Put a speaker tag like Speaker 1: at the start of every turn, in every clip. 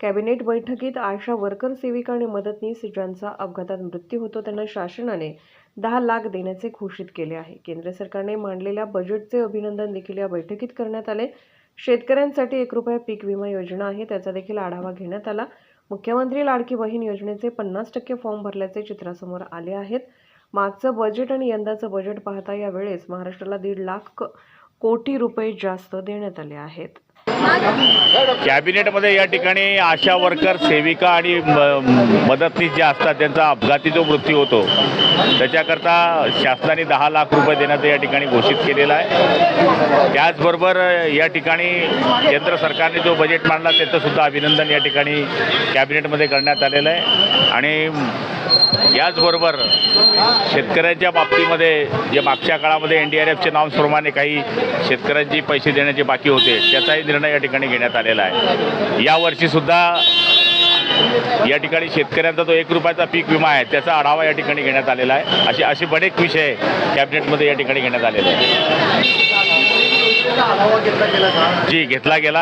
Speaker 1: Cabinet बैठकीत आशा worker सेविका आणि मदतनीस ज्यांचा अपघातात मृत्यू होतो त्यांना शासनाने दहा लाख देण्याचे घोषित केले आहे. केंद्र सरकारने मांडलेल्या बजेटचे अभिनंदन देखील या बैठकीत करण्यात आले. शेतकऱ्यांसाठी एक रुपया पीक विमा योजना आहे त्याचा देखील आढावा घेण्यात आला. मुख्यमंत्री लाडकी बहीण योजनेचे पन्नास टक्के फॉर्म भरल्याचे चित्रासमोर आले आहेत. मागचं बजेट आणि यंदाचं बजेट पाहता यावेळेस महाराष्ट्राला दीड लाख कोटी रुपये जास्त देण्यात आले आहेत.
Speaker 2: कॅबिनेटमध्ये या ठिकाणी आशा वर्कर सेविका आणि म- मदतनीस ज्या असतात त्यांचा अपघाती जो मृत्यू होतो त्याच्याकरता शासनाने दहा लाख रुपये देण्याचं या ठिकाणी घोषित केलेलं आहे. त्याचबरोबर या ठिकाणी केंद्र सरकारने जो बजेट मांडला त्याचंसुद्धा अभिनंदन या ठिकाणी कॅबिनेटमध्ये करण्यात आलेलं आहे. आणि याचबरोबर शेतकऱ्यांच्या बाबतीमध्ये जे मागच्या काळामध्ये एन डी आर एफच्या नावाप्रमाणे काही शेतकऱ्यांची पैसे देण्याचे बाकी होते त्याचाही निर्णय या ठिकाणी घेण्यात आलेला आहे. यावर्षीसुद्धा या ठिकाणी शेतकऱ्यांचा जो एक रुपयाचा पीक विमा आहे त्याचा आढावा या ठिकाणी घेण्यात आलेला आहे. असे असे बरेच विषय कॅबिनेटमध्ये या ठिकाणी घेण्यात आलेले आहे जी घेतला गेला.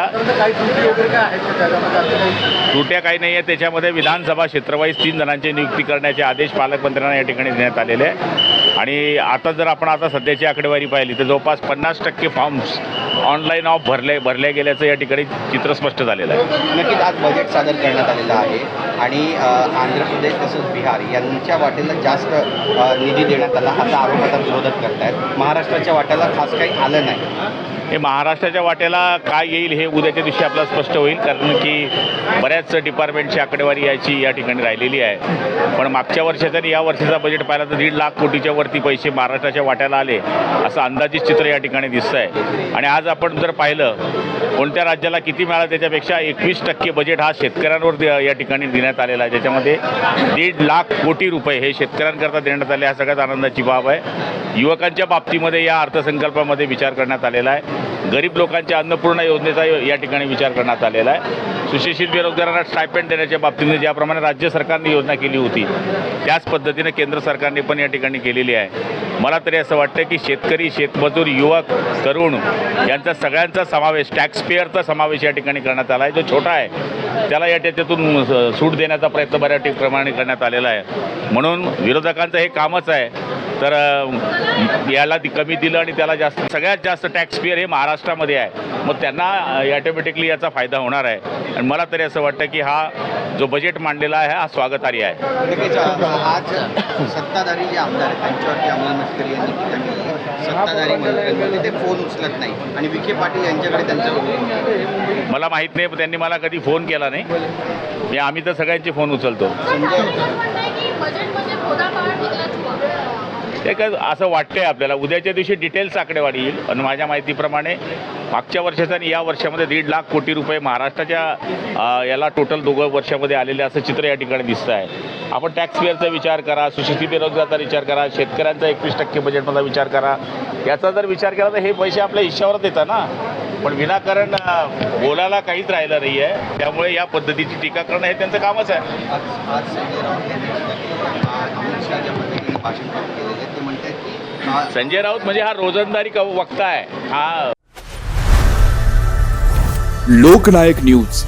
Speaker 3: आहेत?
Speaker 2: त्रुट्या काही नाही आहे त्याच्यामध्ये विधानसभा क्षेत्रवाईज तीन जणांची नियुक्ती करण्याचे आदेश पालकमंत्र्यांना या ठिकाणी देण्यात आलेले आहे आणि आता जर आपण आता सध्याची आकडेवारी पाहिली तर जवळपास पन्नास टक्के फॉर्म्स ऑनलाईन ऑफ भरले भरल्या गेल्याचं या ठिकाणी चित्र स्पष्ट झालेलं आहे.
Speaker 4: नक्कीच आज बजेट सादर करण्यात आलेलं आहे. आणि आंध्र प्रदेश तसंच बिहार यांच्या वाटेला जास्त निधी देण्यात आला. असा आरोप आता विरोधक करतायत. महाराष्ट्राच्या वाट्याला खास काही आलं नाही.
Speaker 2: हे महाराष्ट्राच्या वाट्याला काय येईल हे उद्याच्या दिवशी आपल्याला स्पष्ट होईल कारण की बऱ्याच डिपार्टमेंटची आकडेवारी याची या ठिकाणी राहिलेली आहे. पण मागच्या वर्षाचा आणि या वर्षाचा बजेट पाहिला तर दीड लाख कोटीच्या वरती पैसे महाराष्ट्राच्या वाट्याला आले असं अंदाजित चित्र या ठिकाणी दिसतं आहे आणि आज आपण जर पाहिलं कोणत्या राज्याला किती मिळालं त्याच्यापेक्षा एकवीस टक्के बजेट हा शेतकऱ्यांवर या ठिकाणी देण्यात आलेला आहे. ज्याच्यामध्ये दीड लाख कोटी रुपये हे शेतकऱ्यांकरता देण्यात आले हा सगळ्यात आनंदाची बाब आहे. युवकांच्या बाबतीमध्ये या अर्थसंकल्पामध्ये विचार करण्यात आलेला आहे. गरीब लोकांच्या अन्नपूर्णा योजनेचा या ठिकाणी विचार करण्यात आलेला आहे. सुशिक्षित बेरोजगारांना स्टायपेंड देण्याच्या बाबतीने ज्याप्रमाणे राज्य सरकारने योजना केली होती त्याच पद्धतीने केंद्र सरकारने पण या ठिकाणी केलेली आहे. मला तरी असं वाटतं की शेतकरी शेतमजूर युवक तरुण यांचा सगळ्यांचा समावेश टॅक्स पेअरचा समावेश या ठिकाणी करण्यात आला आहे. जो छोटा आहे त्याला या त्याच्यातून सूट देण्याचा प्रयत्न बऱ्या प्रमाणे करण्यात आलेला आहे. म्हणून विरोधकांचं हे कामच आहे. तर याला ती कमी दिलं आणि त्याला जास्त सगळ्यात जास्त टॅक्स पेअर हे महाराष्ट्रामध्ये आहे. मग त्यांना ॲटोमॅटिकली याचा फायदा होणार आहे. आणि मला तरी असं वाटतं की हा जो बजेट मांडलेला आहे हा स्वागतार्ह आहे.
Speaker 4: आज सत्ताधारी जे आमदार आहेत त्यांच्यावरती अमोल मस्करी यांनी. सत्ताधारी मंत्र्यांमध्ये ते फोन उचलत नाही. आणि विखे पाटील यांच्याकडे त्यांच्यावर
Speaker 2: मला माहीत नाही पण त्यांनी मला कधी फोन केला नाही. मी आम्ही तर सगळ्यांचे फोन उचलतो. ते काय असं वाटतंय आपल्याला. उद्याच्या दिवशी डिटेल्स आकडेवारी येईल. आणि माझ्या माहितीप्रमाणे मागच्या वर्षाचा आणि या वर्षामध्ये दीड लाख कोटी रुपये महाराष्ट्राच्या याला टोटल दोघं वर्षामध्ये आलेले असं चित्र या ठिकाणी दिसतं आहे आपण टॅक्स पेअरचा विचार करा सुशिक्षित बेरोजगारचा विचार करा शेतकऱ्यांचा एकवीस टक्के बजेटमधला विचार करा. याचा जर विचार केला तर हे पैसे आपल्या हिश्श्यावरच येतात ना. पण विनाकारण बोलायला काहीच राहिलं नाही आहे त्यामुळे या पद्धतीची टीका करणं हे त्यांचं कामच आहे.
Speaker 4: संजय राऊत
Speaker 2: संजय राऊत म्हणजे हा रोजंदारी क- वक्ता आहे. हा
Speaker 5: लोकनायक न्यूज.